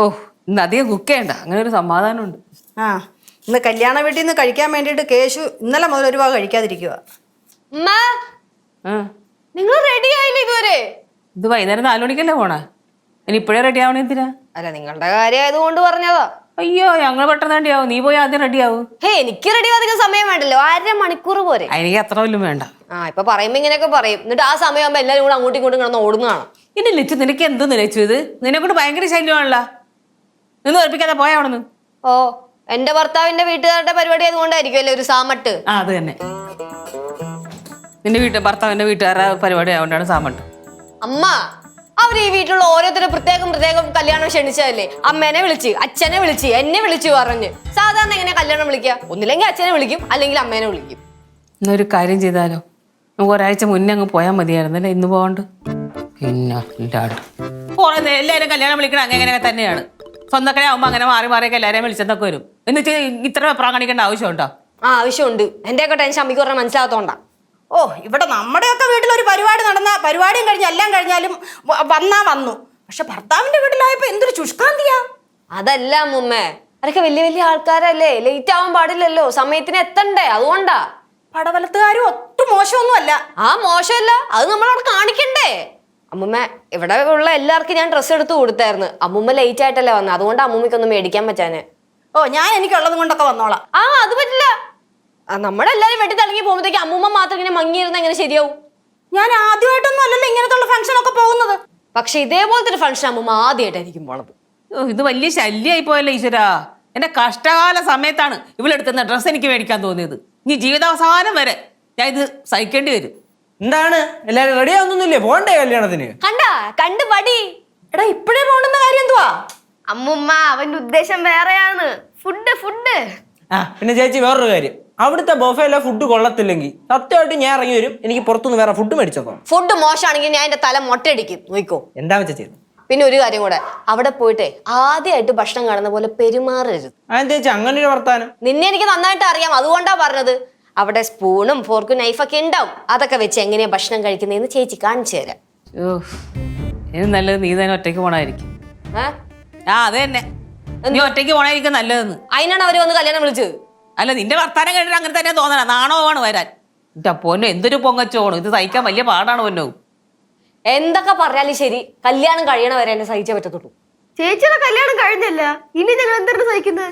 ഓ ഇന്ന് അധികം കുക്ക് ചെയ്യണ്ട. അങ്ങനെ ഒരു സമാധാനമുണ്ട്. ആ ഇന്ന് കല്യാണ വീട്ടിൽ നിന്ന് കഴിക്കാൻ വേണ്ടിയിട്ട് കേശു ഇന്നലെ മുതൽ ഒരു ഭാഗം കഴിക്കാതിരിക്കുക ആ. നിങ്ങൾ റെഡി ആയില്ല ഇതുവരെ? ഇത് വൈകുന്നേരം നാലു മണിക്കല്ലേ പോണേ? ഇനി ഇപ്പോഴേ റെഡി ആവണേ എന്തിനാ? അല്ല നിങ്ങളുടെ കാര്യം ആയതുകൊണ്ട് പറഞ്ഞതാ. അയ്യോ ഞങ്ങൾ പെട്ടെന്ന് റെഡിയാവും നീ പോയി ആദ്യം റെഡിയാവും ഹേ എനിക്ക് റെഡി അധികം സമയം വേണ്ടല്ലോ. അര മണിക്കൂർ പോരെ എനിക്ക് അത്ര വല്ലതും വേണ്ട. ആ ഇപ്പൊ പറയുമ്പോ ഇങ്ങനെയൊക്കെ പറയും. എന്നിട്ട് ആ സമയം ആവുമ്പോ എല്ലാരും കൂടെ അങ്ങോട്ടും ഇങ്ങോട്ടും കിടന്ന് ഓടുന്നതാണ്. ഇനി ലിച്ചു നിനക്ക് എന്ത് നിലച്ചു ഇത്? നിന്നെ കൊണ്ട് ഭയങ്കര ശല്യമാണല്ലോ. നിന്ന് തെറിപ്പിക്കാതെ പോയാ അവിടെ നിന്ന് ഓ എന്റെ ഭർത്താവിന്റെ വീട്ടുകാരുടെ പരിപാടി ആയതുകൊണ്ടായിരിക്കുമല്ലേ ഒരു സാമട്ട്? ആ അത് തന്നെ. നിന്റെ വീട്ടിൽ ഭർത്താവിന്റെ വീട്ടുകാരുടെ പരിപാടി ആയതുകൊണ്ടാണ് സാമട്ട്. അമ്മ അവർ ഈ വീട്ടിലുള്ള ഓരോരുത്തരും പ്രത്യേകം പ്രത്യേകം കല്യാണം ക്ഷണിച്ചതല്ലേ? അമ്മേനെ വിളിച്ച് അച്ഛനെ വിളിച്ച് എന്നെ വിളിച്ച് പറഞ്ഞ്. സാധാരണ എങ്ങനെ കല്യാണം വിളിക്കുക? ഒന്നില്ലെങ്കിൽ അച്ഛനെ വിളിക്കും അല്ലെങ്കിൽ അമ്മേനെ വിളിക്കും. എന്നൊരു കാര്യം ചെയ്താലോ? നമുക്ക് ഒരാഴ്ച മുന്നേ അങ്ങ് പോയാൽ മതിയായിരുന്നല്ലേ ഇന്ന് പോകണ്ട് പിന്നെ എല്ലാവരും കല്യാണം വിളിക്കണം അങ്ങനെ തന്നെയാണ്. സ്വന്തക്കടെ ആവുമ്പോ അങ്ങനെ മാറി മാറിയൊക്കെ എല്ലാരെയും വിളിച്ചെന്നൊക്കെ വരും. എന്നിട്ട് ഇത്ര വെപ്രാളം കാണിക്കേണ്ട ആവശ്യമുണ്ടോ? ആ ആവശ്യമുണ്ട്. എന്റെയൊക്കെ ടെൻഷൻ അമ്മയ്ക്ക് പറഞ്ഞാൽ മനസ്സിലാകത്തോണ്ടാ. ഓ ഇവിടെ നമ്മുടെയൊക്കെ വീട്ടിൽ ഒരു പരിപാടി നടന്ന പരിപാടിയും കഴിഞ്ഞ് എല്ലാം കഴിഞ്ഞാലും വന്നാ വന്നു. പക്ഷെ ഭർത്താവിന്റെ വീട്ടിലായപ്പോ എന്തൊരു ചുഷ്കാന്തിയാ അതല്ല മുമ്മേ അതൊക്കെ വലിയ വലിയ ആൾക്കാരല്ലേ? ലേറ്റ് ആവാൻ പാടില്ലല്ലോ. സമയത്തിന് എത്തണ്ടേ? അതുകൊണ്ടാ. പടവലത്തുകാരും ഒട്ടും മോശമൊന്നും അല്ല ആ മോശമല്ല. അത് നമ്മളവിടെ കാണിക്കണ്ടേ? അമ്മുമ്മ ഇവിടെ ഉള്ള എല്ലാവർക്കും ഞാൻ ഡ്രസ്സ് എടുത്ത് കൊടുത്തായിരുന്നു. അമ്മുമ്മ ലേറ്റ് ആയിട്ടല്ലേ വന്നത് അതുകൊണ്ട് അമ്മുമ്മയ്ക്കൊന്നും മേടിക്കാൻ പറ്റാന് ഓ ഞാൻ എനിക്കുള്ളത് കൊണ്ടൊക്കെ വന്നോളാം. ആ അത് പറ്റില്ല. നമ്മുടെ നമ്മളെല്ലാരും വെട്ടി തിളങ്ങി പോകുമ്പോഴത്തേക്ക് അമ്മൂമ്മ മാത്രം ഇങ്ങനെ മങ്ങിയിരുന്ന എങ്ങനെ ശരിയാവും? ഞാൻ ആദ്യമായിട്ടൊന്നും അല്ലല്ലോ ഇങ്ങനത്തുള്ള ഫംഗ്ഷനൊക്കെ പോകുന്നത്. പക്ഷെ ഇതേപോലത്തെ ഒരു ഫംഗ്ഷൻ അമ്മുമ്മ ആദ്യമായിട്ടായിരിക്കും പോണത്. ഓ, ഇത് വലിയ ശല്യമായി പോയല്ലോ ഈശ്വരാ. എന്റെ കഷ്ടകാല സമയത്താണ് ഇവളെടുത്തുന്ന ഡ്രസ്സ് എനിക്ക് മേടിക്കാൻ തോന്നിയത്. ഇനി ജീവിതാവസാനം വരെ ഞാൻ ഇത് സഹിക്കേണ്ടി വരും. എന്താണ്? എല്ലാരും റെഡി ആവുന്നില്ലേ പോണ്ടേ കല്യാണത്തിന്? കണ്ടാ? കണ്ട് പടി. എടാ ഇപ്പഴേ പോണെന്ന കാര്യം എന്തുവാ? അമ്മുമ്മ അവന്റെ ഉദ്ദേശം വേറെയാണ്. ഫുഡ് ഫുഡ് ആ പിന്നെ ചേച്ചി വേറൊരു കാര്യം. അവിടുത്തെ ബൊഫയിലെ ഫുഡ് കൊള്ളത്തില്ലെങ്കിൽ സത്യമായിട്ട് ഞാൻ ഇറങ്ങി വരും. എനിക്ക് പുറത്തുനിന്ന് വേറെ ഫുഡ് മേടിച്ചോ ഫുഡ് മോശമാണെങ്കിൽ ഞാൻ എന്റെ തല മൊട്ടയടിക്കും. നോക്കോ. എന്താ വെച്ചാ ചെയ്തു പിന്നെ ഒരു കാര്യം കൂടെ. അവിടെ പോയിട്ട് ആദ്യമായിട്ട് ഭക്ഷണം കാണുന്ന പോലെ പെരുമാറരുത്. ചേച്ചി? അങ്ങനെ ഒരു വർത്താനം? നിന്നെ എനിക്ക് നന്നായിട്ട് അറിയാം. അതുകൊണ്ടാ പറഞ്ഞത്. അവിടെ സ്പൂണും ഫോർക്കും നൈഫൊക്കെ ഉണ്ടാവും. അതൊക്കെ വെച്ച് എങ്ങനെയാ ഭക്ഷണം കഴിക്കുന്നതെന്ന് ചേച്ചി കാണിച്ചു തരാം. ഇത് നല്ലത് നീ തന്നെ ഒറ്റയ്ക്ക് പോണായിരിക്കും. ആ അത് തന്നെ. നീ ഒറ്റയ്ക്ക് പോണായിരിക്കും നല്ലതെന്ന്. അതിനാണ് അവർ വന്ന് കല്യാണം വിളിച്ചത്? അല്ല നിന്റെ വർത്താനം കേട്ടിട്ട് അങ്ങനെ തന്നെ തോന്നണ ആണ് വരാൻ? എന്റെ പൊന്നു എന്തൊരു പൊങ്ങച്ചോണം. ഇത് സഹിക്കാൻ വലിയ പാടാണ് പൊന്നു. എന്തൊക്കെ പറഞ്ഞാലും ശരി കല്യാണം കഴിയണ വരെ എന്നെ സഹിച്ചേ പറ്റത്തുള്ളൂ. ചേച്ചിയുടെ കല്യാണം കഴിഞ്ഞല്ല? ഇനി ഞങ്ങൾ എന്തായിരുന്നു സഹിക്കുന്നത്?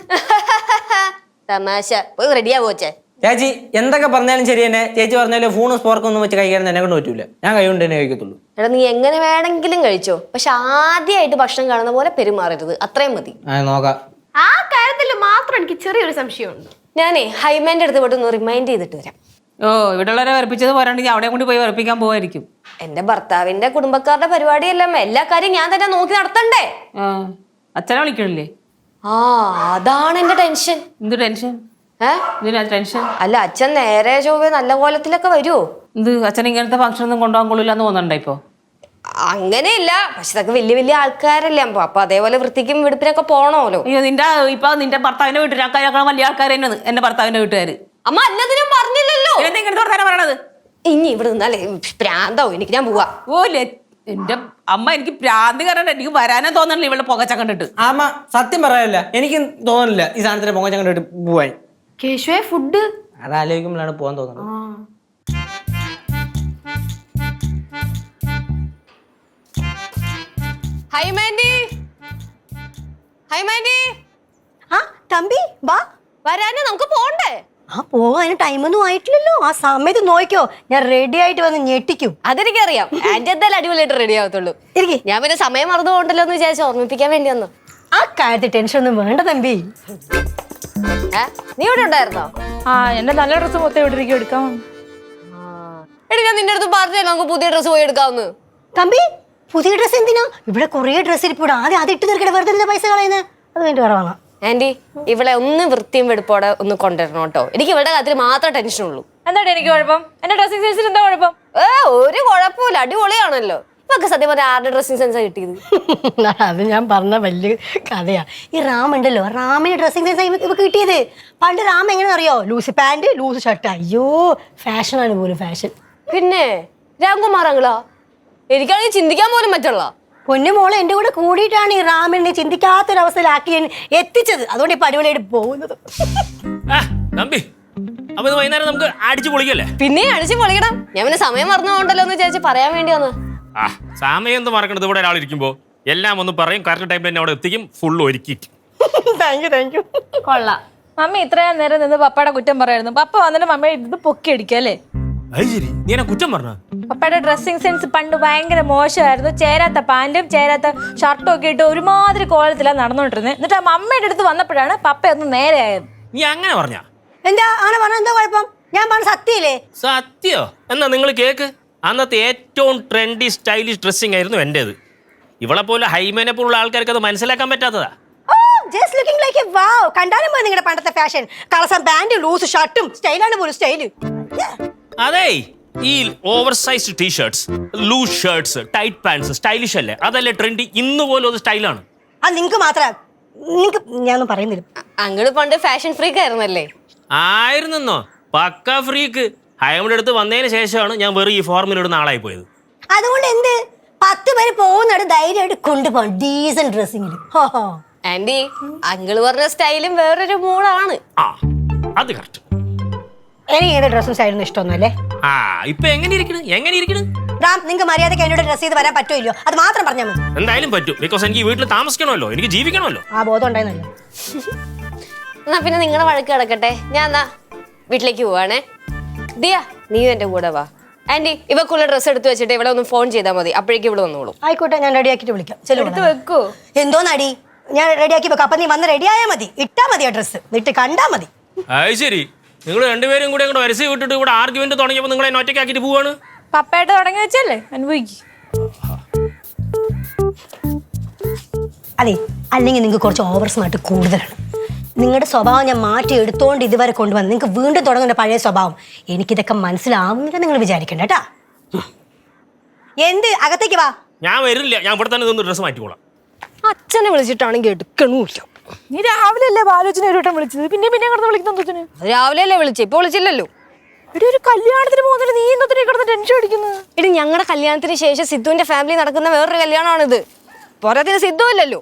തമാശ. പോയി റെഡിയാ പോച്ചേ ചേച്ചി എന്തൊക്കെ പറഞ്ഞാലും ശരി തന്നെ. ചേച്ചി പറഞ്ഞാലും ഫോണും സ്പോർക്കും ഒന്നും വെച്ച് കഴിക്കാൻ എന്നെ കൊണ്ട് പറ്റൂല. ഞാൻ കൈ കൊണ്ട് തന്നെ കഴിക്കത്തുള്ളൂ. എടാ നീ എങ്ങനെ വേണമെങ്കിലും കഴിച്ചോ. പക്ഷെ ആദ്യമായിട്ട് ഭക്ഷണം കാണുന്ന പോലെ പെരുമാറരുത്. അത്രയും മതി. ആ നോക്കാം. ആ കാര്യത്തിൽ മാത്രം എനിക്ക് ചെറിയൊരു സംശയമുണ്ട്. ഞാനേ ഹൈമാന്റെ അടുത്ത് പോയിട്ട് ഒന്ന് റിമൈൻഡ് ചെയ്തിട്ട് വരാം. ഓ ഇവിടെ ഉള്ളവരെ വരപ്പിച്ചത് പോരാണ്ടെങ്കിൽ അവിടെ കൊണ്ട് പോയി വരപ്പിക്കാൻ പോവായിരിക്കും. എന്റെ ഭർത്താവിന്റെ കുടുംബക്കാരുടെ പരിപാടിയെല്ലാം എല്ലാ കാര്യം ഞാൻ തന്നെ നോക്കി നടത്തണ്ടേ? അച്ഛനെ വിളിക്കണില്ലേ? ആ അതാണ് എന്റെ ടെൻഷൻ എന്ത് ടെൻഷൻ ടെൻഷൻ? അല്ല അച്ഛൻ നേരെ ചൊവ്വേ നല്ല കോലത്തിലൊക്കെ വരുമോ എന്ത്? അച്ഛൻ ഇങ്ങനത്തെ ഫംഗ്ഷൻ ഒന്നും കൊണ്ടുപോകാൻ കൊള്ളില്ല എന്ന് തോന്നണ്ട ഇപ്പൊ? അങ്ങനെയില്ല. പക്ഷെ ഇതൊക്കെ വലിയ വലിയ ആൾക്കാരല്ലേ. അപ്പൊ അപ്പൊ അതേപോലെ വൃത്തിക്കും വെടുപ്പിനൊക്കെ പോണോലോ. അയ്യോ നിന്റെ ഇപ്പൊ നിന്റെ ഭർത്താവിന്റെ വീട്ടിലാക്കാരൊക്കെ വലിയ ആൾക്കാർ തന്നെയാണ് എന്റെ ഭർത്താവിന്റെ വീട്ടുകാര്. അമ്മ അല്ലതിനും പറഞ്ഞില്ലല്ലോ. ഇങ്ങനത്തെ വർത്താനം പറയണത്? ഇനി ഇവിടെ നിന്നാലേ പ്രാന്താവും. എനിക്ക് ഞാൻ പോവാ. ഓ ലെ എന്റെ അമ്മ എനിക്ക് പ്രാന്തി കാരണം എനിക്ക് വരാനേ തോന്നണില്ല ഇവിടെ പുകച്ച കണ്ടിട്ട് ആമ സത്യം പറയാനില്ല. എനിക്ക് തോന്നണില്ല ഈ സാധനത്തിന്റെ പൊങ്ങച്ച കണ്ടിട്ട് പോവാൻ. കേശുവെ ഫുഡ് അത് ആലോചിക്കുമ്പോഴാണ് പോകാൻ തോന്നുന്നത്. ഹൈമാൻഡി ഹൈമാൻഡി ആ തമ്പി വാ. വരാനേ നമുക്ക് പോണ്ടേ? ആ പോവാൻ ടൈമൊന്നും ആയിട്ടില്ലല്ലോ. ആ സമയത്ത് നോക്കിയോ ഞാൻ റെഡി ആയിട്ട് വന്ന് ഞെട്ടിക്കും. അതെനിക്കറിയാം. ആന്റി എന്തായാലും അടിപൊളിയായിട്ട് റെഡി ആവത്തുള്ളൂ. ഇരിക്കെ. ഞാൻ പിന്നെ സമയം മറന്നു പോകണ്ടല്ലോ എന്ന് വിചാരിച്ചു ഓർമ്മിപ്പിക്കാൻ വേണ്ടി വന്നു ആ കാര്യത്തിൽ ടെൻഷൻ ഒന്നും വേണ്ട തമ്പി? നീ ഇവിടെ ഉണ്ടായിരുന്നോ? ആ എന്റെ നല്ല ഡ്രസ്സ് മൊത്തം ഇവിടെ ഇരിക്കും എടുക്കാം എടി ഞാൻ നിന്റെ അടുത്ത് പറഞ്ഞല്ലോ നമുക്ക് പുതിയ ഡ്രസ്സ് പോയി എടുക്കാവുന്ന് തമ്പി പുതിയ ഡ്രസ്സ് എന്തിനാ? ഇവിടെ കുറേ ഡ്രസ്സ് ഇരിപ്പിവിടെ ആദ്യം അത് ഇട്ട് തീർക്കട്ടെ വെറുതെ പൈസ കളയുന്നത് അത് വേണ്ടി വേറെ വാങ്ങാം. ആന്റി ഇവിടെ ഒന്ന് വൃത്തിയും വെടുപ്പോടെ ഒന്ന് കൊണ്ടുവരണം കേട്ടോ. എനിക്ക് ഇവിടെ കാര്യത്തിൽ മാത്രമേ ടെൻഷൻ ഉള്ളൂ. എന്താ എനിക്ക് കുഴപ്പം? എന്റെ ഡ്രസ്സിംഗ് സെൻസിൽ എന്താ കുഴപ്പം? ഏ ഒരു കുഴപ്പമില്ല അടിപൊളിയാണല്ലോ. ഇപ്പൊക്കെ സത്യം പറഞ്ഞാൽ ആരുടെ ഡ്രസ്സിങ് സെൻസാ കിട്ടിയത്? അത് ഞാൻ പറഞ്ഞ വലിയ കഥയാ. ഈ റാം ഉണ്ടല്ലോ റാമിന് ഡ്രസ്സിങ് സെൻസ് ഇപ്പൊ കിട്ടിയത്. പണ്ട് റാം എങ്ങനെ അറിയോ ലൂസ് പാന്റ് ലൂസ് ഷർട്ട് അയ്യോ ഫാഷനാണ് പോലും ഫാഷൻ പിന്നെ രാംകുമാറാങ്കളോ എനിക്കാണെങ്കിൽ ചിന്തിക്കാൻ പോലും പറ്റുള്ള പൊന്നു മോളെ എന്റെ കൂടെ കൂടിയിട്ടാണ് ഈ റാമിനെ ചിന്തിക്കാത്തൊരവസ്ഥയിലാക്കി എന്നെ എത്തിച്ചത്. അതുകൊണ്ട് ഇപ്പൊ അടിപൊളിയായിട്ട് പോകുന്നത്. ആ നമ്പി അപ്പൊ ഇത് വൈകുന്നേരം നമുക്ക് അടിച്ചു പൊളിക്കല്ലേ? പിന്നെ അടിച്ച് പൊളിക്കണം. ഞാൻ പിന്നെ സമയം മറന്നുകൊണ്ടല്ലോ എന്ന് വിചാരിച്ച് പറയാൻ വേണ്ടി വന്ന് ആ സമയം എന്ത് മറക്കണത്? ഇവിടെ ഒരാൾ ഇരിക്കുമ്പോ എല്ലാം ഒന്ന് പറയും കറക്റ്റ് ടൈമിൽ തന്നെ അവിടെ എത്തിക്കും ഫുൾ ഒരുക്കിയിട്ട്. താങ്ക് യു താങ്ക് യു കൊള്ളാം. മമ്മി ഇത്രയും നേരം നിന്ന് പപ്പയുടെ കുറ്റം പറയായിരുന്നു. പപ്പ വന്നിട്ട് മമ്മിയെ ഇത് പൊക്കി അടിക്കുക അല്ലേ? അത് ശരി. നീ എന്നെ കുറ്റം പറഞ്ഞ? പപ്പയുടെ ഡ്രസ്സിംഗ് സെൻസ് പണ്ട് ഭയങ്കര മോശമായിരുന്നു. ചേരാത്ത പാന്റും ചേരാത്ത ഷർട്ടും ഒക്കെ ഇട്ട് ഒരുമാതിരി കോലത്തിലാണ് നടന്നുകൊണ്ടിരുന്നത് എന്നിട്ട് ആ മമ്മയുടെ അടുത്ത് വന്നപ്പോഴാണ് പപ്പ ഒന്ന് നേരെയായത് നീ അങ്ങനെ പറഞ്ഞ? എന്താ അങ്ങനെ പറഞ്ഞ എന്താ കുഴപ്പം? ഞാൻ പറഞ്ഞ സത്യല്ലേ സത്യോ? എന്നാ നിങ്ങൾ കേക്ക്? അന്നത്തെ ഏറ്റവും ട്രെൻഡി സ്റ്റൈലിഷ് ഡ്രസ്സിംഗ് ആയിരുന്നു എന്റെത് ഇവളെ പോലെ ഹൈമേനെ പോലുള്ള ആൾക്കാർക്ക് അത് മനസ്സിലാക്കാൻ പറ്റാത്തതാ. ഓ just looking like a wow കണ്ടാലും പോയി നിങ്ങളുടെ പണ്ടത്തെ ഫാഷൻ കളസം പാന്റും ലൂസ് ഷർട്ടും സ്റ്റൈലാണ് പോലും സ്റ്റൈൽ അതെ ഈ over size T-shirts loose shirts tight pants stylish അല്ലേ? അതല്ലേ ട്രെൻഡി ഇന്ന് പോലും അത് സ്റ്റൈലാണ് അത് നിങ്ങൾക്ക് മാത്രം നിങ്ങൾക്ക് ഞാനൊന്നും പറയുന്നില്ല. അങ്ങൾ പണ്ട് ഫാഷൻ ഫ്രീക്ക് ആയിരുന്നല്ലേ? ആയിരുന്നോ പക്ക ഫ്രീക്ക് ഹൈമയുടെ അടുത്ത് വന്നതിന് ശേഷമാണ് ഞാൻ വെറും ഈ ഫോർമിലിടുന്ന ആളായി പോയത്. അതുകൊണ്ട് എന്ത്? പത്ത് പേര് പോകുന്നിടത്ത് ധൈര്യമായിട്ട് കൊണ്ടുപോകും ഡീസന്റ് ഡ്രസ്സിങ്ങിൽ ഹോ ആന്റി അങ്കിൾ പറഞ്ഞ സ്റ്റൈലും വേറൊരു മൂളാണ് ആ അത് കറക്റ്റ് എനിക്ക് ഏത് ഡ്രസ്സും സ്റ്റൈലും ഇഷ്ടമൊന്നുമല്ലേ ആ ഇപ്പൊ എങ്ങനെ ഇരിക്കണ്? എങ്ങനെ ഇരിക്കണ്? റാം നിങ്ങൾക്ക് മര്യാദയ്ക്ക് എന്നോട് ഡ്രസ് ചെയ്ത് വരാൻ പറ്റുമോ ഇല്ലയോ? അത് മാത്രം പറഞ്ഞാൽ മതി. എന്തായാലും പറ്റും. ബിക്കോസ് എനിക്ക് വീട്ടിൽ താമസിക്കണമല്ലോ. എനിക്ക് ജീവിക്കണമല്ലോ. ആ ബോധം ഉണ്ടായിരുന്നല്ലോ. എന്നാ പിന്നെ നിങ്ങളുടെ വഴക്ക് കിടക്കട്ടെ ഞാൻ എന്നാ വീട്ടിലേക്ക് പോവാണേ. ദിയ നീ എന്റെ കൂടെ വാ. ആന്റി ഇവക്കുള്ള ഡ്രസ്സ് എടുത്തു വെച്ചിട്ട് ഇവിടെ ഒന്ന് ഫോൺ ചെയ്താൽ മതി. അപ്പോഴേക്കും ഇവിടെ വന്നോളൂ. ആയിക്കോട്ടെ ഞാൻ റെഡി ആക്കിട്ട് വിളിക്കാം. എടുത്ത് ചെല്ലു വെക്കൂ. എന്തോ നടി ഞാൻ റെഡി ആക്കി വെക്കാം. അപ്പൊ നീ വന്ന് റെഡി ആയാൽ മതി. ഇട്ടാ മതി ആ ഡ്രസ്സ് ഇട്ട് കണ്ടാ മതി. അത് ശരി. നിങ്ങൾ രണ്ടുപേരും കൂടെ അങ്ങോട്ട് വരസി വിട്ടിട്ട് ഇവിടെ ആർഗ്യുമെന്റ് തുടങ്ങിയപ്പോൾ നിങ്ങളെ ഒറ്റയ്ക്ക് ഒറ്റയ്ക്കാക്കിയിട്ട് പോവാണ്? പപ്പയായിട്ട് തുടങ്ങി വെച്ചല്ലേ? അനുഭവിക്കും. അതെ അല്ലെങ്കിൽ നിങ്ങൾക്ക് കുറച്ച് ഓവർ സ്മാർട്ട് കൂടുതലാണ്. നിങ്ങളുടെ സ്വഭാവം ഞാൻ മാറ്റി എടുത്തോണ്ട് ഇതുവരെ കൊണ്ടുവന്ന് നിങ്ങൾക്ക് വീണ്ടും തുടങ്ങുന്ന പഴയ സ്വഭാവം. എനിക്കിതൊക്കെ മനസ്സിലാവുന്നില്ല നിങ്ങൾ വിചാരിക്കണ്ട കേട്ടാ. എന്ത്? അകത്തേക്ക് വാ. ഞാൻ വരില്ല ഞാൻ ഇവിടെ തന്നെ ഡ്രസ് ഡ്രസ്സ് മാറ്റിക്കോളാം. അച്ഛനെ വിളിച്ചിട്ടാണെങ്കിൽ എടുക്കണമില്ല നീ രാവിലെ അല്ലേ ബാലോചന ഒരു വട്ടം വിളിച്ചത്? പിന്നെ പിന്നെ കിടന്ന് വിളിക്കുന്ന രാവിലെ അല്ലേ വിളിച്ചേ? ഇപ്പൊ വിളിച്ചില്ലല്ലോ. ഇവിടെ ഒരു കല്യാണത്തിന് പോകുന്നില്ല. നീ എന്തിനെ കിടന്ന് ടെൻഷൻ അടിക്കുന്നത് ഇനി ഞങ്ങളുടെ കല്യാണത്തിന് ശേഷം സിദ്ധുവിന്റെ ഫാമിലി നടക്കുന്ന വേറൊരു കല്യാണമാണിത് പോരാത്തിന് സിദ്ധു ഇല്ലല്ലോ.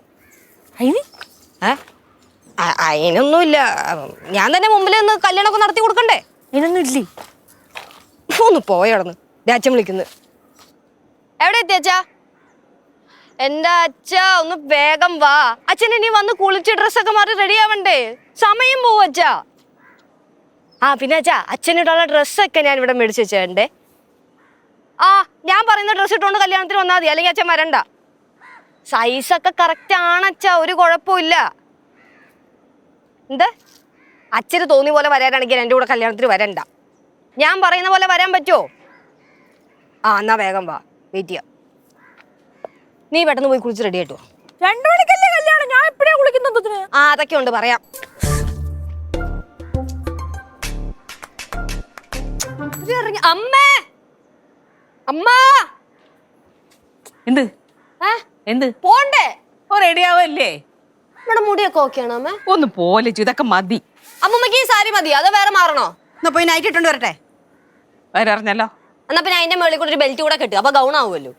അതിന് ഏ? അ- അതിനൊന്നുമില്ല ഞാൻ തന്നെ മുമ്പിൽ നിന്ന് കല്യാണമൊക്കെ നടത്തി കൊടുക്കണ്ടേ? അതിനൊന്നും ഇല്ലേ? ഒന്ന് പോയടന്ന് അച്ഛൻ വിളിക്കുന്നു. എവിടെ എത്തി അച്ഛാ? എന്റെ അച്ഛ? ഒന്ന് വേഗം വാ. അച്ഛൻ ഇനി വന്ന് കുളിച്ച് ഡ്രസ്സൊക്കെ മാറി റെഡി ആവണ്ടേ? സമയം പോവും അച്ഛാ. ആ പിന്നെ അച്ഛാ അച്ഛനോടുള്ള ഡ്രസ്സൊക്കെ ഞാൻ ഇവിടെ മേടിച്ചു വെച്ചേണ്ടേ ആ ഞാൻ പറയുന്ന ഡ്രസ്സ് ഇട്ടുകൊണ്ട് കല്യാണത്തിന് വന്നാൽ മതി. അല്ലെങ്കിൽ അച്ഛൻ വരണ്ട. സൈസൊക്കെ കറക്റ്റ് ആണ് അച്ഛാ. ഒരു കുഴപ്പമില്ല എന്ത്? അച്ഛന് തോന്നിയ പോലെ വരാനാണെങ്കിൽ എന്റെ കൂടെ കല്യാണത്തിന് വരണ്ട. ഞാൻ പറയുന്ന പോലെ വരാൻ പറ്റുമോ ആ എന്നാ വേഗം വാ. വെയിറ്റ് ചെയ്യാം. നീ പെട്ടെന്ന് പോയി കുളിച്ച് റെഡി ആയിട്ടോ രണ്ടു മണിക്കല്ലേ കല്യാണം? ഞാൻ എപ്പോഴാ കുളിക്കുന്നത് ആ അതൊക്കെ ഉണ്ട്. പറയാം. അമ്മേ! അമ്മ! എന്ത്? എന്ത്? പോണ്ടേ? ഓ റെഡി ആവല്ലേ? നമ്മുടെ മുടിയൊക്കെ ഓക്കെയാണോ അമ്മ? ഒന്ന് പോലെ ഇതൊക്കെ മതി. അമ്മമ്മക്ക് ഈ സാരി മതി അതോ വേറെ മാറണോ? എന്നാ പോയി നൈറ്റ് ഇട്ടോണ്ട് വരട്ടെ. വരറിഞ്ഞല്ലോ എന്നാ പിന്നെ അതിന്റെ മുകളിൽ കൂടെ ഒരു ബെൽറ്റ് കൂടെ കെട്ടുക അപ്പൊ ഗൗൺ ആവുമല്ലോ.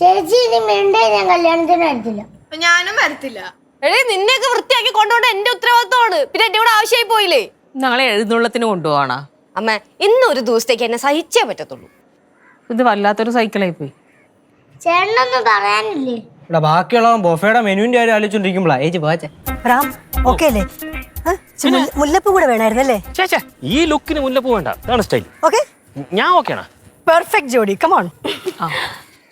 ചേച്ചി ഇനി മിണ്ടേ ഞാൻ കല്യാണത്തിന് വരത്തില്ല. ഞാനും വരത്തില്ല. എടേ നിന്നെയൊക്കെ വൃത്തിയാക്കി കൊണ്ടുപോകേണ്ട എന്റെ ഉത്തരവാദിത്തമാണ് പിന്നെ എന്റെ കൂടെ ആവശ്യമായി പോയില്ലേ? ഞങ്ങളെ എഴുന്നള്ളത്തിന് കൊണ്ടുപോകണ അമ്മ ഇന്നൊരു ദിവസത്തേക്ക് എന്നെ സഹിച്ചേ പറ്റത്തുള്ളൂ. ഇത് വല്ലാത്തൊരു സൈക്കിളായി പോയി. ചേട്ടനൊന്നും പറയാനില്ലേ? ഇവിടെ ബാക്കിയുള്ളവൻ ബൊഫയുടെ മെനുവിന്റെ കാര്യം ആലോചിച്ചോണ്ടിരിക്കുമ്പോഴാ ഏച്ചി പോച്ചേ റാം ഓക്കെ അല്ലേ? ആ, മുല്ല- മുല്ലപ്പൂ കൂടെ വേണമായിരുന്നല്ലേ ചേച്ചാ ഈ ലുക്കിന് മുല്ലപ്പൂ വേണ്ട. ഇതാണ് സ്റ്റൈൽ ഓക്കെ ഞാൻ ഓക്കെയാണ് പെർഫെക്റ്റ് ജോഡി കമോൺ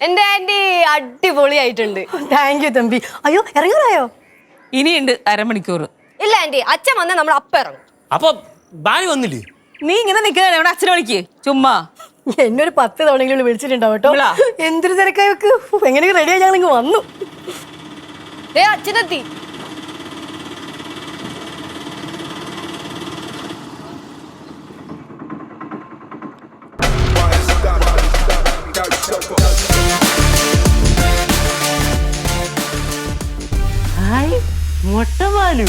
എന്റെ ആന്റി അടിപൊളിയായിട്ടുണ്ട്. താങ്ക് യു തമ്പി. അയ്യോ ഇറങ്ങാറായോ ഇനിയുണ്ട് അരമണിക്കൂർ. ഇല്ല ആന്റി. അച്ഛൻ വന്നാൽ നമ്മൾ അപ്പം ഇറങ്ങും. അപ്പൊ ബാനി വന്നില്ലേ? നീ ഇങ്ങനെ നിൽക്കുക എവിടെ അച്ഛനെ വിളിക്കേ? ചുമ്മാ. എന്നെ ഒരു പത്ത് തവണയെങ്കിലും വിളിച്ചിട്ടുണ്ടാവും കേട്ടോ. എന്തൊരു തിരക്കായി വെക്ക് എങ്ങനെ റെഡിയായി ഞങ്ങൾ ഇങ്ങ് വന്നു. ഏ അച്ഛനെത്തി. മുട്ടമാലും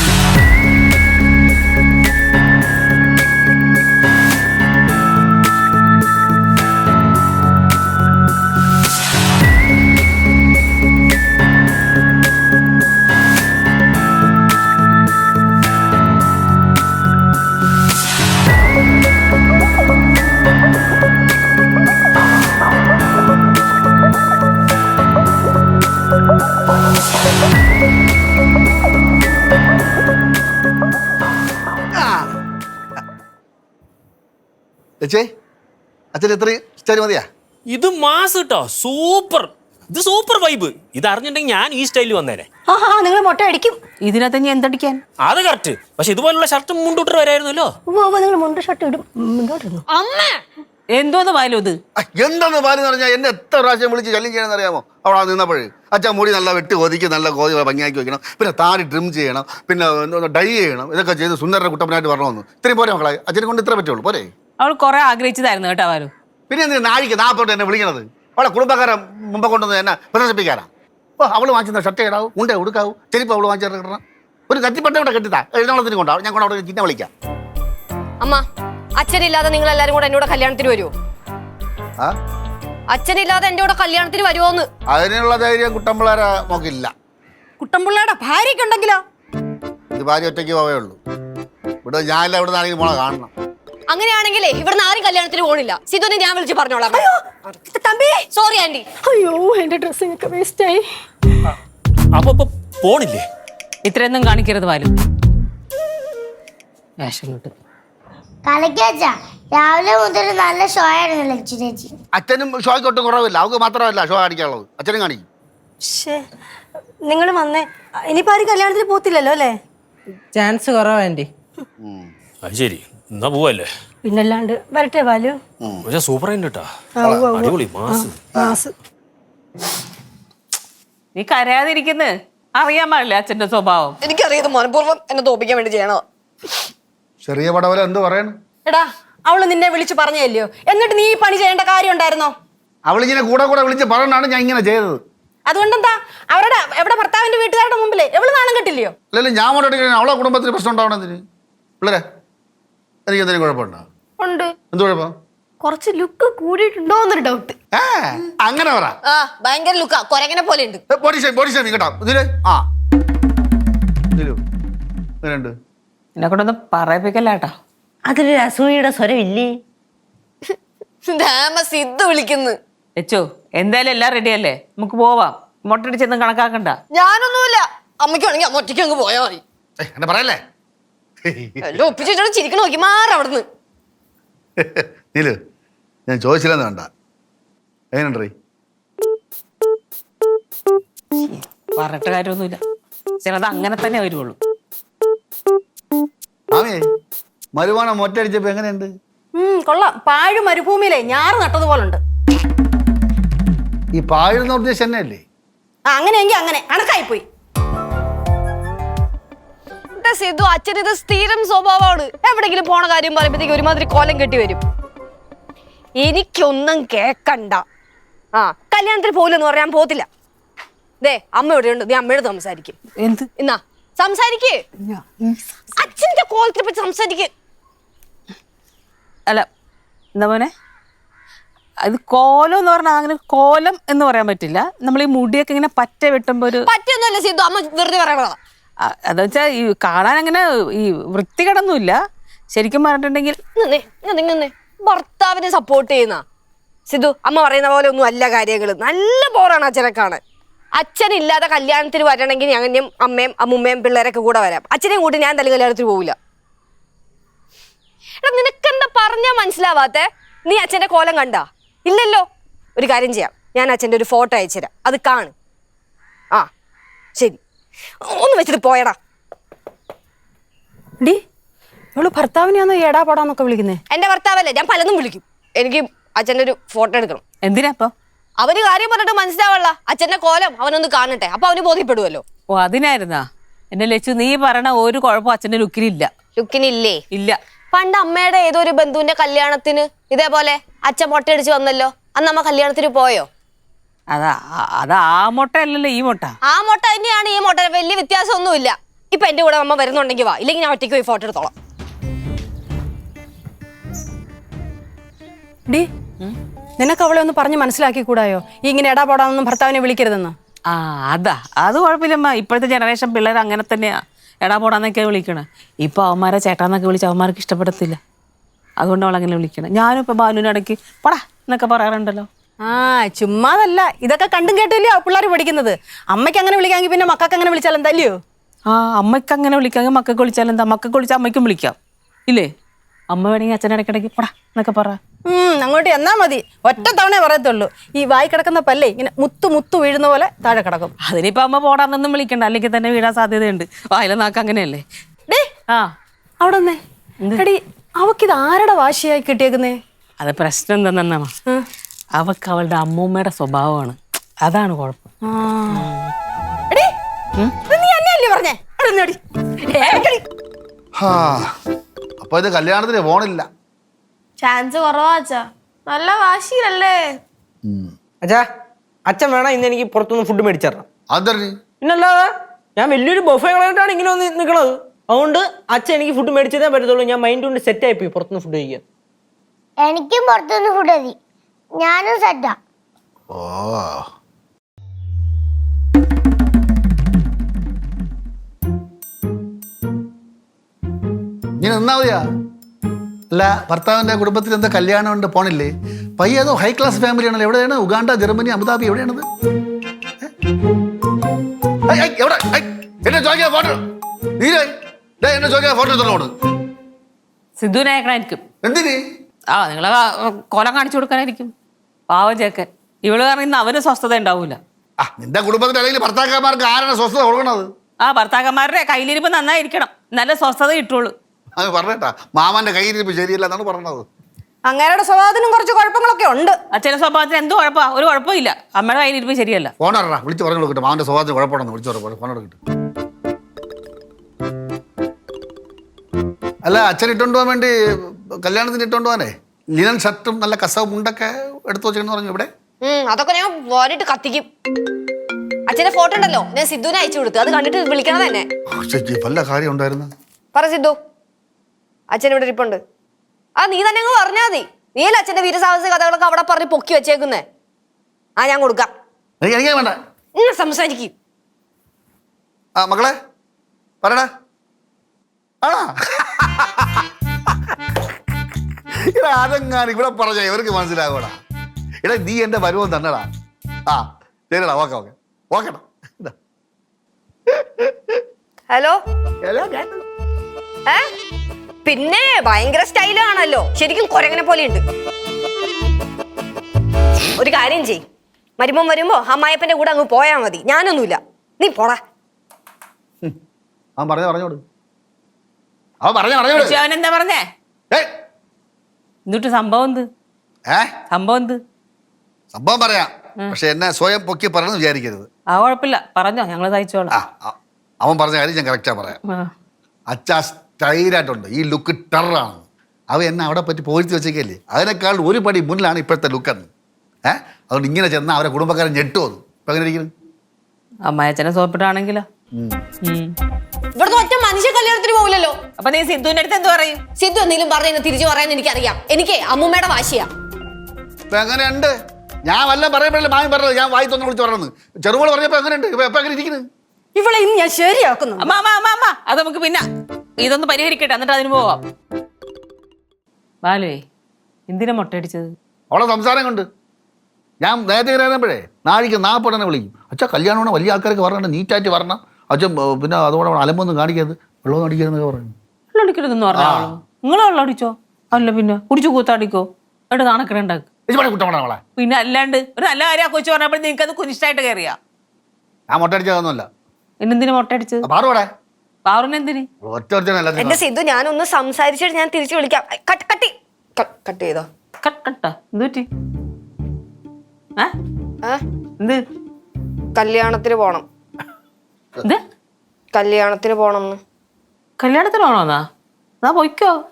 ചേച്ചേ അച്ഛൻ എത്ര സ്റ്റൈൽ മതിയാ? ഇത് മാസ് കേട്ടോ സൂപ്പർ. ഇത് സൂപ്പർ വൈബ്. ഇത് അറിഞ്ഞിട്ടുണ്ടെങ്കിൽ ഞാൻ ഈ സ്റ്റൈലിൽ വന്നേനെ. ആ ആ നിങ്ങൾ മുട്ട അടിക്കും. ഇതിനകത്ത് ഞാൻ എന്തടിക്കാൻ? അത് കറക്റ്റ് പക്ഷെ ഇതുപോലുള്ള ഷർട്ട് മുണ്ടൂട്ടർ വരായിരുന്നല്ലോ. നിങ്ങൾ മുണ്ട് ഷർട്ട് ഇടും. അമ്മ! എന്തോന്ന് പാലും ഇത്? എന്താന്ന് എന്തെന്ന് പാൽ പറഞ്ഞാൽ എന്നെ എത്ര പ്രാവശ്യം വിളിച്ച് ശല്യം ചെയ്യണമെന്ന് അറിയാമോ? അവിടെ നിന്നപ്പോഴേ അച്ഛൻ മുടി നല്ല വെട്ടി ഒതുക്കി നല്ല കോതി ഭംഗിയാക്കി വെക്കണം. പിന്നെ താടി ട്രിം ചെയ്യണം. പിന്നെ ഡൈ ചെയ്യണം. ഇതൊക്കെ ചെയ്ത് സുന്ദര കുട്ടപ്പനായിട്ട് വരണമെന്ന്. ഇത്രയും പോരെ മക്കളെ. അച്ഛനെ കൊണ്ട് ഇത്ര പറ്റുള്ളൂ. പോരെ. അവൾ കുറെ ആഗ്രഹിച്ചതായിരുന്നു കേട്ടോ പാലു പിന്നെ എന്തിനാ നാഴിക്ക് നാപ്പോട്ട് എന്നെ വിളിക്കണത്? അവളെ കുടുംബക്കാരെ മുമ്പ് കൊണ്ടുവന്ന് എന്നെ പ്രദർശിപ്പിക്കാനാ. ഓ അവൾ വാങ്ങിച്ചിരുന്ന ഷർട്ട് ഇടാവും ഉണ്ട ഉടുക്കാവും. ചെരുപ്പ് അവൾ വാങ്ങിച്ചു കിട്ടണം ഒരു കത്തിപ്പട്ട ഇവിടെ കെട്ടിത്താ. എഴുന്നള്ളത്തിന് കൊണ്ടാവും. ഞാൻ കൂടെ അവിടെ ചിന്ന വിളിക്കാം. അമ്മ അച്ഛനില്ലാതെ നിങ്ങൾ എല്ലാരും കൂടെ എന്നോട് കല്യാണത്തിന് വരുമോ ആ? അച്ഛനില്ലാതെ എന്റെ കൂടെ കല്യാണത്തിന് വരുമോന്ന് അതിനുള്ള ധൈര്യം കുട്ടമ്പിള്ളേരെ നോക്കില്ല കുട്ടമ്പിള്ളയുടെ ഭാര്യയ്ക്കുണ്ടെങ്കിലോ ഇത് ഭാര്യ ഒറ്റയ്ക്ക് പോവേ ഉള്ളൂ. ഇവിടെ ഞാനില്ല ഇവിടെ നിന്നാണെങ്കിൽ മോളെ കാണണം. അങ്ങനെയാണെങ്കിലേ ഇവിടുന്ന് ആരും കല്യാണത്തിന് പോണില്ല. സിധുനെ ഞാൻ വിളിച്ച് പറഞ്ഞോളാം. തമ്പി! സോറി ആന്റി അയ്യോ എന്റെ ഡ്രസ്സിംഗ് ഒക്കെ വേസ്റ്റ് ആയി. അപ്പൊ പോണില്ലേ? ഇത്രയൊന്നും കാണിക്കരുത് വാലും കലക്കാച്ച രാവിലെ മുതൽ നല്ല ഷോ ആയിരുന്നു ചേച്ചി. അച്ഛനും ഷോയ്ക്ക് ഒട്ടും കുറവില്ല. അവൾക്ക് മാത്രമല്ല ഷോ കാണിക്കാനുള്ളത്. അച്ഛനും കാണിക്കും. ശ്ശേ നിങ്ങൾ വന്നേ. ഇനിയിപ്പോ ആരും കല്യാണത്തിന് പോത്തില്ലല്ലോ അല്ലേ? ചാൻസ് കുറവാ അത് ശരി. എന്നാ പോവല്ലേ? പിന്നല്ലാണ്ട് വരട്ടെ ബാലു. പക്ഷെ സൂപ്പർ കേട്ടാ. അടിപൊളി മാസ്. മാസ്. നീ കരയാതിരിക്കുന്നു. അറിയാൻ പാടില്ല അച്ഛന്റെ സ്വഭാവം. എനിക്കറിയത് മനഃപൂർവം എന്നെ തോപ്പിക്കാൻ വേണ്ടി ചെയ്യണോ? ചെറിയ പടവല എന്ത് പറയണം? എടാ അവൾ നിന്നെ വിളിച്ചു പറഞ്ഞല്ലോ എന്നിട്ട് നീ ഈ പണി ചെയ്യേണ്ട കാര്യം ഉണ്ടായിരുന്നോ? അവളിങ്ങനെ കൂടെ കൂടെ വിളിച്ച് പറഞ്ഞാണ് ഞാൻ ഇങ്ങനെ ചെയ്തത്. അതുകൊണ്ടെന്താ? അവരുടെ എവിടെ ഭർത്താവിന്റെ വീട്ടുകാരുടെ മുമ്പിൽ എവൾ നാണം കെട്ടില്ലയോ? അല്ലെങ്കിൽ ഞാൻ കൊണ്ടിട്ട് അവളെ കുടുംബത്തിന് പ്രശ്നം ഉണ്ടാവണമെന്തിന് പിള്ളേരെ എനിക്ക് എന്തെങ്കിലും കുഴപ്പമുണ്ടോ? ഉണ്ട്. എന്ത് കുഴപ്പം? കുറച്ച് ലുക്ക് കൂടിയിട്ടുണ്ടോ എന്നൊരു ഡൗട്ട്. ഏ അങ്ങനെ പറ. ആ ഭയങ്കര ലുക്കാ. കൊരങ്ങനെ പോലെ ഉണ്ട്. ബോഡി ഷേപ്പ് ബോഡി ഷേപ്പ് കേട്ടോ ഇതിൽ ആ. ഇതിലു. ഇങ്ങനെയുണ്ട് എന്നെ കൊണ്ടൊന്ന് പറയിപ്പിക്കല്ലേട്ടാ. അതിലൊരു അസൂയയുടെ സ്വരമില്ലേ? ഡാമ സിദ്ധു വിളിക്കുന്നു. എച്ചോ എന്തായാലും എല്ലാം റെഡിയല്ലേ നമുക്ക് പോവാം. മുട്ടടിച്ചൊന്നും കണക്കാക്കണ്ട. ഞാനൊന്നുമില്ല. അമ്മയ്ക്കാണെങ്കിൽ അമ്മ ഒറ്റയ്ക്ക് അങ്ങ് പോയാ മതി. എന്നെ പറയല്ലേ? എല്ലാം ഒപ്പിച്ചിട്ട് ചിരിക്കണ നോക്കി മാറ അവിടുന്ന്. നീലു ഞാൻ ചോദിച്ചില്ലെന്ന് വേണ്ട എങ്ങനെയുണ്ട് പറഞ്ഞിട്ട് കാര്യമൊന്നുമില്ല. ചിലത് അങ്ങനെ തന്നെ വരുവുള്ളൂ. ആമേ മരുവാണ മൊറ്റടിച്ചപ്പോ എങ്ങനെയുണ്ട്? ഉം കൊള്ളാം. പാഴ് മരുഭൂമിയിലെ ഞാറ് നട്ടതുപോലുണ്ട്. ഈ പാഴുന്ന ഉദ്ദേശം തന്നെയല്ലേ ആ അങ്ങനെയെങ്കിൽ അങ്ങനെ. കണക്കായിപ്പോയി. എന്റെ സിദ്ധു അച്ഛൻ ഇത് സ്ഥിരം സ്വഭാവമാണ്. എവിടെങ്കിലും പോണ കാര്യം പറയുമ്പോഴത്തേക്ക് ഒരുമാതിരി കോലം കെട്ടി വരും. എനിക്കൊന്നും കേക്കണ്ട. ആ കല്യാണത്തിന് പോലെന്ന് പറയാൻ പോത്തില്ല ദേ അമ്മ ഇവിടെ ഉണ്ട്. നീ അമ്മയോട് സംസാരിക്കും. എന്ത്? എന്നാ സംസാരിക്കേ. അച്ഛന്റെ കോലത്തിനെ പറ്റി സംസാരിക്കേ. അല്ല എന്താ മോനെ? അത് കോലം എന്ന് പറഞ്ഞാൽ അങ്ങനെ കോലം എന്ന് പറയാൻ പറ്റില്ല. നമ്മൾ ഈ മുടിയൊക്കെ ഇങ്ങനെ പറ്റ വെട്ടുമ്പോ ഒരു പറ്റൊന്നുമല്ല സിദ്ധു അമ്മ വെറുതെ പറയണതാ അതെന്ന് വെച്ചാൽ ഈ കാണാൻ അങ്ങനെ ഈ വൃത്തികടൊന്നുമില്ല. ശരിക്കും പറഞ്ഞിട്ടുണ്ടെങ്കിൽ ഭർത്താവിനെ സപ്പോർട്ട് ചെയ്യുന്ന. സിദ്ധു അമ്മ പറയുന്ന പോലെ ഒന്നും അല്ല കാര്യങ്ങൾ നല്ല ബോറാണ് അച്ഛനെ കാണാൻ. അച്ഛനില്ലാതെ കല്യാണത്തിന് വരണമെങ്കിൽ ഞാനും അമ്മയും അമ്മുമ്മയും പിള്ളേരൊക്കെ കൂടെ വരാം. അച്ഛനെയും കൂട്ടി ഞാൻ തല കല്യാണത്തിന് പോവില്ല. എടാ നിനക്കെന്താ പറഞ്ഞാ മനസ്സിലാവാത്തെ? നീ അച്ഛന്റെ കോലം കണ്ട? ഇല്ലല്ലോ. ഒരു കാര്യം ചെയ്യാം. ഞാൻ അച്ഛന്റെ ഒരു ഫോട്ടോ അയച്ചുതരാം. അത് കാണും. ആ ശരി. ഒന്ന് വെച്ചിട്ട് പോയടാ. ഡി ഇവൾ ഭർത്താവിനെയാണോ ഏടാ പോടാന്നൊക്കെ വിളിക്കുന്നേ? എന്റെ ഭർത്താവല്ലേ ഞാൻ പലതും വിളിക്കും. എനിക്ക് അച്ഛന്റെ ഒരു ഫോട്ടോ എടുക്കണം. എന്തിനാ അപ്പൊ? അവന് കാര്യം പറഞ്ഞിട്ട് മനസ്സിലാവല്ല. അച്ഛന്റെ കോലം അവനൊന്ന് കാണട്ടെ. അപ്പൊ അവന് ബോധ്യപ്പെടുവല്ലോ. ഓ അതിനായിരുന്നാ? എന്നെ ലച്ചു നീ പറയണ ഒരു കുഴപ്പം അച്ഛന്റെ ലുക്കിനില്ല ലുക്കിനില്ലേ? ഇല്ല. പണ്ട് അമ്മയുടെ ഏതോ ഒരു ബന്ധുവിന്റെ കല്യാണത്തിന് ഇതേപോലെ അച്ഛൻ മൊട്ടയടിച്ച് വന്നല്ലോ. അന്ന് അമ്മ കല്യാണത്തിന് പോയോ? അതാ അത് ആ മുട്ട അല്ലല്ലോ ഈ മുട്ട. ആ മുട്ട തന്നെയാണ് ഈ മുട്ട. വലിയ വ്യത്യാസമൊന്നുമില്ല. ഇപ്പൊ എന്റെ കൂടെ അമ്മ വരുന്നുണ്ടെങ്കിൽ വാ. ഇല്ലെങ്കിൽ ഞാൻ ഒറ്റയ്ക്ക് പോയി ഫോട്ടോ എടുത്തോളാം. ഡി നിനക്ക് അവളെ ഒന്ന് പറഞ്ഞ് മനസ്സിലാക്കി കൂടായോ? ഈ ഇങ്ങനെ എടാ പോടാന്നൊന്നും ഭർത്താവിനെ വിളിക്കരുതെന്ന്. ആ അതാ. അത് കുഴപ്പമില്ലമ്മ. ഇപ്പോഴത്തെ ജനറേഷൻ പിള്ളേർ അങ്ങനെ തന്നെയാ. എടാ പോടാന്നൊക്കെ വിളിക്കണേ. ഇപ്പൊ അവന്മാരെ ചേട്ടാന്നൊക്കെ വിളിച്ച് അവന്മാർക്ക് ഇഷ്ടപ്പെടത്തില്ല. അതുകൊണ്ട് അവളങ്ങനെ അങ്ങനെ വിളിക്കണം. ഞാനും ഇപ്പൊ ബാലുവിനടക്ക് പടാ എന്നൊക്കെ പറയാറുണ്ടല്ലോ. ആ ചുമ്മാതല്ല. ഇതൊക്കെ കണ്ടും കേട്ടില്ലേ പിള്ളേർ പഠിക്കുന്നത്? അമ്മയ്ക്ക് അങ്ങനെ വിളിക്കാമെങ്കിൽ പിന്നെ മക്കൾക്ക് അങ്ങനെ വിളിച്ചാൽ എന്തല്ലയോ? ആ അമ്മയ്ക്ക് അങ്ങനെ വിളിക്കാമെങ്കിൽ മക്കൾക്ക് വിളിച്ചാൽ എന്താ? മക്കൾക്ക് വിളിച്ചാൽ അമ്മയ്ക്കും വിളിക്കാം. ഇല്ലേ? അമ്മ വേണമെങ്കിൽ അച്ഛൻ ഇടയ്ക്കിടയ്ക്ക് പടാ എന്നൊക്കെ പറ. ഉം, അങ്ങോട്ട് എന്നാ മതി. ഒറ്റ തവണ പറയത്തുള്ളൂ. ഈ വായി കിടക്കുന്ന പല്ലേ ഇങ്ങനെ മുത്തു മുത്തു വീഴുന്ന പോലെ താഴെ കിടക്കും. അതിനിപ്പോ അമ്മ പോടാന്നൊന്നും വിളിക്കണ്ട. അല്ലെങ്കിൽ തന്നെ വീഴാൻ സാധ്യതയുണ്ട്. വായിലെ നാക്ക് അങ്ങനെയല്ലേ? ഡേ ആ. അവിടെ എടി അവക്കിത് ആരുടെ വാശിയായി കിട്ടിയേക്കുന്നേ? അത് പ്രശ്നം എന്താണെന്നമ്മ അവക്ക് അവളുടെ അമ്മൂമ്മയുടെ സ്വഭാവമാണ്. അതാണ് കുഴപ്പം. എടി നീ എന്നെയല്ലേ പറഞ്ഞേ? അവിടെ നിന്നെടി. ഹാ അപ്പൊ ഇത് കല്യാണത്തിന് പോണില്ല. ചാൻസ് കുറവാച്ചാ നല്ല വാശിയിലല്ലേ അച്ഛാ അച്ഛൻ വേണം ഇന്ന് എനിക്ക് പുറത്തുനിന്ന് ഫുഡ് മേടിച്ചറാം അതറി പിന്നല്ലാതെ ഞാൻ വലിയൊരു ബൊഫെ കളഞ്ഞിട്ടാണ് ഇങ്ങനെ ഒന്ന് നിൽക്കണത് അതുകൊണ്ട് അച്ഛൻ എനിക്ക് ഫുഡ് മേടിച്ചതേ പറ്റത്തുള്ളൂ. ഞാൻ മൈൻഡ് കൊണ്ട് സെറ്റ് ആയിപ്പോയി പുറത്തുനിന്ന് ഫുഡ് കഴിക്കാൻ. എനിക്കും പുറത്തുനിന്ന് ഫുഡ് മതി. ഞാനും സെറ്റാ. ഓ. ഇനി നിന്നാ അല്ല ഭർത്താവിന്റെ കുടുംബത്തിൽ എന്താ കല്യാണം ഉണ്ട് പോണില്ലേ? പയ്യ ഏതോ ഹൈ ക്ലാസ് ഫാമിലി ആണല്ലോ. എവിടെയാണ്? ഉഗാണ്ട ജർമ്മനി അബുദാബി എവിടെയാണത്? ഏ? ഐ, ഐ, എവിടെ? ഐ, എന്നെ ചോദിക്കാൻ ഫോട്ടോ നീരേ ദേ, എന്നെ ചോദിക്കാൻ ഫോട്ടോ എടുത്തോണ്ട് സിദ്ധുവിനെ അയക്കണായിരിക്കും എന്തിന്? ആ നിങ്ങളെ കൊലം കാണിച്ചു കൊടുക്കാനായിരിക്കും. പാവം ചേക്കൻ. ഇവൾ കാരണം ഇന്ന് അവന് സ്വസ്ഥത ഉണ്ടാവൂല. ആ നിന്റെ കുടുംബത്തിന്റെ അല്ലെങ്കിൽ ഭർത്താക്കന്മാർക്ക് ആരാണ് സ്വസ്ഥത കൊടുക്കണത്? ആ ഭർത്താക്കന്മാരുടെ കയ്യിലിരിപ്പ് നന്നായിരിക്കണം. നല്ല സ്വസ്ഥത കിട്ടുള്ളൂ. അത് പറഞ്ഞേട്ടാ മാമന്റെ കയ്യിലിരിപ്പ് ശരിയല്ല എന്നാണ് പറഞ്ഞത്. അങ്ങേരുടെ സ്വഭാവത്തിനും കുറച്ച് കുഴപ്പങ്ങളൊക്കെ ഉണ്ട്. അച്ഛന സ്വഭാവത്തിന് എന്ത് കുഴപ്പമാ ഒരു കുഴപ്പമില്ല. അമ്മയുടെ കയ്യിലിരിപ്പ് ശരിയല്ല. ഫോൺ ഇറ വിളിച്ച് പറഞ്ഞു കൊടുക്കട്ടെ. മാമന്റെ സ്വഭാവത്തിന് കുഴപ്പമുണ്ടെന്ന് വിളിച്ചു പറഞ്ഞു ഫോൺ എടുക്കട്ടെ അല്ല അച്ഛൻ ഇട്ടുകൊണ്ട് പോകാൻ വേണ്ടി കല്യാണത്തിന് ഇട്ടുകൊണ്ട് പോകാനേ? ലിനൻ ഷർട്ടും നല്ല കസവ് മുണ്ടൊക്കെ എടുത്തു വെച്ചിട്ട് പറഞ്ഞു ഇവിടെ. അതൊക്കെ ഞാൻ വാരിട്ട് കത്തിക്കും. അച്ഛന്റെ ഫോട്ടോ ഉണ്ടല്ലോ ഞാൻ സിദ്ധുവിനെ അയച്ചു കൊടുത്തു. അത് കണ്ടിട്ട് വിളിക്കണം തന്നെ. വല്ല കാര്യം ഉണ്ടായിരുന്നു? പറ സിദ്ധു. അച്ഛൻ ഇവിടെ ഇരിപ്പുണ്ട്. ആ നീ തന്നെ അങ്ങ് പറഞ്ഞാ മതി. നീയല്ല അച്ഛന്റെ വീരസാഹസ കഥകളൊക്കെ അവിടെ പറഞ്ഞ് പൊക്കി വെച്ചേക്കുന്നേ? ആ ഞാൻ കൊടുക്കാം. സംസാരിക്കും. ആ മക്കളെ പറയടാ. ആണാ? ഇടാ അതെങ്ങാനും ഇവിടെ പറഞ്ഞ ഇവർക്ക് മനസ്സിലാകൂടാ എടാ നീ എന്റെ വരുവം തന്നടാ. ആ ശരിടാ ഓക്കെ ഓക്കെ. ഓക്കെടാ. ഹലോ? ഹലോ, പിന്നെ ഭയങ്കര സ്റ്റൈലാണല്ലോ ശരിക്കും കൊരങ്ങനെ പോലെ ഉണ്ട് ഒരു കാര്യം ചെയ് മരുമോൻ വരുമ്പോ മായപ്പന്റെ കൂടെ അങ്ങ് പോയാ മതി. ഞാനൊന്നുമില്ല. നീ പോടാ. അവൻ പറഞ്ഞു പറഞ്ഞോട് അവൻ പറഞ്ഞു പറഞ്ഞോട് പക്ഷെ അവൻ എന്താ പറഞ്ഞേ? ഏയ് എന്നിട്ട് സംഭവം എന്ത്? ഏ? സംഭവം എന്ത്? സംഭവം പറയാം. പക്ഷെ എന്നെ സ്വയം പൊക്കി പറയണമെന്ന് വിചാരിക്കരുത്. ആ കുഴപ്പമില്ല. പറഞ്ഞോ ഞങ്ങൾ ആ ആ, അവൻ പറഞ്ഞ കാര്യം ഞാൻ കറക്റ്റാ പറയാം. ആ. അച്ഛാ സ്റ്റൈലായിട്ടുണ്ട് ഈ ലുക്ക് ടെററാണ് അവ എന്നെ അവിടെ പറ്റി പോയിട്ട് വെച്ചേക്കല്ലേ? അതിനേക്കാൾ ഒരു പടി മുന്നിലാണ് ഇപ്പോഴത്തെ ലുക്കെന്ന് ഏഹ് അതുകൊണ്ട് ഇങ്ങനെ ചെന്നാൽ അവരെ കുടുംബക്കാരൻ ഞെട്ടുമോ ഇപ്പം എങ്ങനെ ഇരിക്കുന്നു? അമ്മായച്ചനെ സോപ്പിട്ടാണെങ്കിലോ? ഉം. ഇവിടുത്തെ ഒറ്റ മനുഷ്യ കല്യാണത്തിന് പോകില്ലല്ലോ അപ്പൊ നീ സിദ്ധുവിന്റെ അടുത്ത് എന്ത് പറയും? സിദ്ധു എന്തെങ്കിലും പറഞ്ഞു തിരിച്ചു പറയാൻ എനിക്കറിയാം. എനിക്ക് അമ്മൂമ്മയുടെ വാശിയാ. എങ്ങനെയുണ്ട്? ഞാൻ വല്ല പറയപ്പെടില്ല മാമി പറഞ്ഞത്? ഞാൻ വായി തന്നെ വിളിച്ച് പറഞ്ഞത്. ചെറുപോൾ പറഞ്ഞപ്പോ എങ്ങനെയുണ്ട്? ഇപ്പൊ എപ്പോ എങ്ങനെ ഇരിക്കുന്നത് ഇവളെ ഇന്ന് ഞാൻ ശരിയാക്കുന്നു. അമ്മ അമ്മ അമ്മ അമ്മ. അത് നമുക്ക് പിന്നെ ഇതൊന്ന് പരിഹരിക്കട്ടെ എന്നിട്ട് അതിന് പോവാം. ബാലുവേ എന്തിനാ മുട്ടയടിച്ചത് അവളെ സംസാരം കൊണ്ട്. ഞാൻ നേരത്തെ ആയിരുന്നപ്പോഴേ നാഴിക്ക് നാപ്പടനെ വിളിക്കും. അച്ഛാ കല്യാണമാണ്? വലിയ ആൾക്കാരൊക്കെ പറഞ്ഞിട്ട് നീറ്റായിട്ട് വരണം. അച്ഛൻ പിന്നെ അതുകൊണ്ട് അലമ്പൊന്നും കാണിക്കരുത് വെള്ളം അടിക്കരുതെന്നൊക്കെ പറഞ്ഞു. വെള്ളം അടിക്കരുതെന്ന് പറഞ്ഞോ നിങ്ങൾ വെള്ളം അടിച്ചോ അല്ല പിന്നെ കുടിച്ചു കൂത്താടിക്കോ? എന്നിട്ട് നാണക്കിടണ്ടാക്ക് പിന്നെ അല്ലാണ്ട് ഒരു നല്ല കാര്യം ആ കൊച്ചു പറഞ്ഞപ്പോൾ നിങ്ങൾക്ക് അത് കുനിഷ്ടായിട്ട് കയറിയാ ഞാൻ മൊട്ടടിച്ചതൊന്നുമല്ല എന്നെന്തിനു മൊട്ടടിച്ചത് പാറുവാടെ പാറുനെന്തിന് എന്റെ സിദ്ധു ഞാനൊന്ന് സംസാരിച്ചിട്ട് ഞാൻ തിരിച്ചു വിളിക്കാം. കട്ട് കട്ടി. കട്ട് ചെയ്തോ? കട്ട് കട്ടാ. എന്ത് പറ്റി? എന്ത്? കല്യാണത്തിന് പോണം. കല്യാണത്തിന് പോണെന്ന്. കല്യാണത്തിന് പോണോന്നാ എന്നാ? പോയിക്കോ.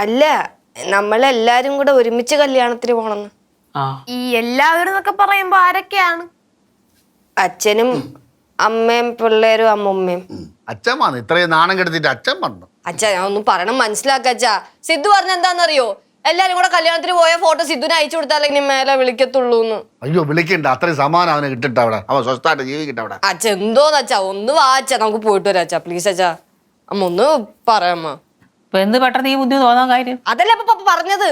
അല്ല നമ്മളെല്ലാരും കൂടെ ഒരുമിച്ച് കല്യാണത്തിന് പോണെന്ന്. ആ. ഈ എല്ലാവരും എന്നൊക്കെ പറയുമ്പോ ആരൊക്കെയാണ്? അച്ഛനും അമ്മയും പിള്ളേരും അമ്മുമ്മയും. അച്ഛൻ വന്നു. ഇത്രയും നാണം കെടുത്തിട്ട് അച്ഛൻ പറഞ്ഞു അച്ഛാ ഞാൻ ഒന്നും പറയണം. മനസ്സിലാക്ക അച്ഛാ. സിദ്ധു പറഞ്ഞ എന്താണെന്നറിയോ എല്ലാരും കൂടെ കല്യാണത്തിന് പോയ ഫോട്ടോ സിദ്ധുവിന് അയച്ചു കൊടുത്താലേ ഇനി മേലെ വിളിക്കത്തുള്ളൂ എന്ന് അയ്യോ വിളിക്കണ്ട. അത്രയും സമാനം അവനെ കിട്ടിട്ട് അവിടെ. അവൻ സ്വസ്ഥമായിട്ട് ജീവിക്കട്ടെ അവിടെ. അച്ഛ എന്തോന്ന് അച്ഛാ? ഒന്ന് വാ അച്ഛാ നമുക്ക് പോയിട്ട് വരാം അച്ഛാ. പ്ലീസ് അച്ഛാ. അമ്മ ഒന്ന് പറയാമ്മ ഇപ്പൊ എന്ത് പെട്ടെന്ന് ഈ ബുദ്ധി തോന്നാൻ കാര്യം? അതല്ല ഇപ്പൊ പപ്പ പറഞ്ഞത്?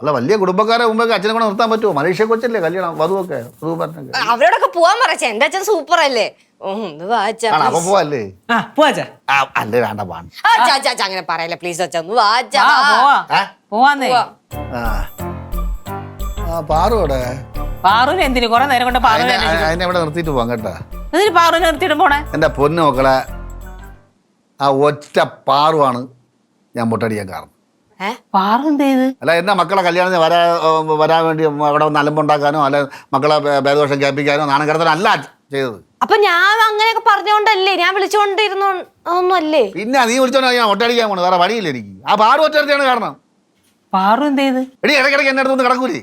അല്ല വലിയ കുടുംബക്കാരെ മുമ്പൊക്കെ അച്ഛനെ കൂടെ നിർത്താൻ പറ്റുമോ? മലേഷ്യ കൊച്ചല്ലേ കല്യാണം വധുവൊക്കെ വധുവരനൊക്കെ അവരോടൊക്കെ പോവാൻ പറച്ച എന്റെ അച്ഛൻ സൂപ്പർ അല്ലേ ആണ് അപ്പൊ. പോവല്ലേ? ആ പോവാച്ചാ. ആ, അല്ലേ വേണ്ട പാണ് അങ്ങനെ പറയല്ലേ പ്ലീസ് അച്ഛാ ഒന്ന് ആ പോവാ. ഏ? പോവാന്നേ. പോവാ. ആ. ആ എന്തിനു? കുറെ നേരം കൊണ്ട് പാറുവിനെ അതിനെ അന്വേഷിക്കുന്നു. അതിനെ ഇവിടെ നിർത്തിയിട്ട് പോവാം കേട്ടാ. എന്നിട്ട് പാറുവിനെ നിർത്തിയിട്ട് പോണേ? എന്റെ പൊന്നു മക്കളെ ആ ഒറ്റ പാറുവാണ് ഞാൻ മുട്ടടിയാൻ കാരണം. ഏ? പാറു അല്ല എന്നെ മക്കളെ കല്യാണത്തിന് വരാ വരാൻ വേണ്ടി അവിടെ വന്ന് അലമ്പുണ്ടാക്കാനോ അല്ലെ മക്കളെ ഭേദോഷം ഭേദദോഷം കേൾപ്പിക്കാനോ നാണം കിടത്താനോ അല്ല ചെയ്തത്. അപ്പൊ ഞാൻ അങ്ങനെയൊക്കെ പറഞ്ഞോണ്ടല്ലേ ഞാൻ വിളിച്ചോണ്ടിരുന്നല്ലേ ഒന്നും അല്ലേ പിന്നെ നീ വിളിച്ചോണ്ട് ഞാൻ ഒട്ടടിക്കാൻ പോണു. വേറെ വഴിയില്ല എനിക്ക്. ആ പാറു ഒറ്റയാണ് കാരണം. പാറു എന്ത് ചെയ്ത് എടി ഇടയ്ക്കിടയ്ക്ക് എന്റെ അടുത്ത് കിടക്കൂലേ?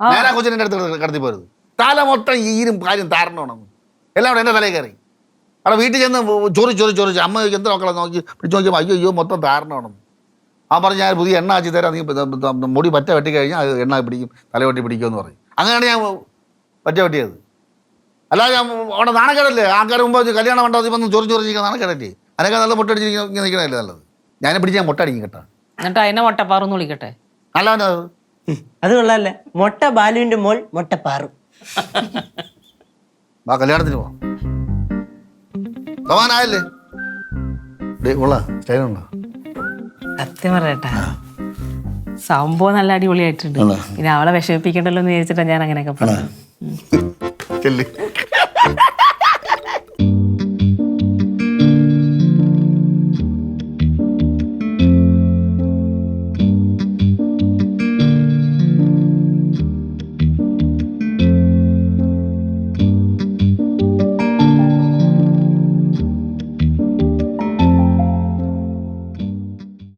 നേരെ എന്റെ അടുത്ത് കടത്തി പോരുത് തല മൊത്തം ഈരും കാര്യം താരണമാണ് എല്ലാം എന്റെ തലയിൽ കയറി. അവിടെ വീട്ടിൽ ചെന്ന് ചൊറി ചൊറി ചൊറിച്ച് അമ്മ ചോദിക്കും, എന്താ മക്കളെ നോക്കി? പിടിച്ച് നോക്കിയപ്പോൾ അയ്യോ അയ്യോ മൊത്തം താരണമാണ് ആ പറഞ്ഞ് ഞാൻ പുതിയ എണ്ണ ആച്ചി തരാം. നീ മുടി പറ്റ വെട്ടി കഴിഞ്ഞാൽ അത് എണ്ണ പിടിക്കും തലവെട്ടി പിടിക്കുമെന്ന് പറയും. അങ്ങനെയാണ് ഞാൻ പറ്റ വെട്ടിയത്. അല്ലാതെ ഞാൻ അവിടെ നാണക്കേടല്ലേ? ആൾക്കാർ മുമ്പ് കല്യാണ മണ്ഡപത്തിൽ വന്ന് ചൊറി ചൊറിച്ചിരിക്കുന്ന നാണക്കേടല്ലേ? അതിനൊക്കെ നല്ല മുട്ടടിച്ചിരിക്കുന്ന നിൽക്കണല്ലേ നല്ലത്? ഞാൻ പിടിച്ച് ഞാൻ മുട്ടടിക്കും കേട്ടോ. എന്നിട്ട് അതിനെ മുട്ട പാറുന്നു വിളിക്കട്ടെ? അല്ലാതെ അത്? കൊള്ളാല്ലേ. മൊട്ട ബാലുവിന്റെ മോൾ മുട്ട പാറു ആ കല്യാണത്തിന് പോവാം സമാനായല്ലേ ഡേ ഉള്ള സ്റ്റൈലുണ്ടോ? സത്യം പറയട്ടാ. സംഭവം നല്ല അടിപൊളിയായിട്ടുണ്ട്? പിന്നെ അവളെ വിഷമിപ്പിക്കണ്ടല്ലോ എന്ന് വിചാരിച്ചിട്ടാ ഞാൻ അങ്ങനെയൊക്കെ പറഞ്ഞത്. ചെല്ലി.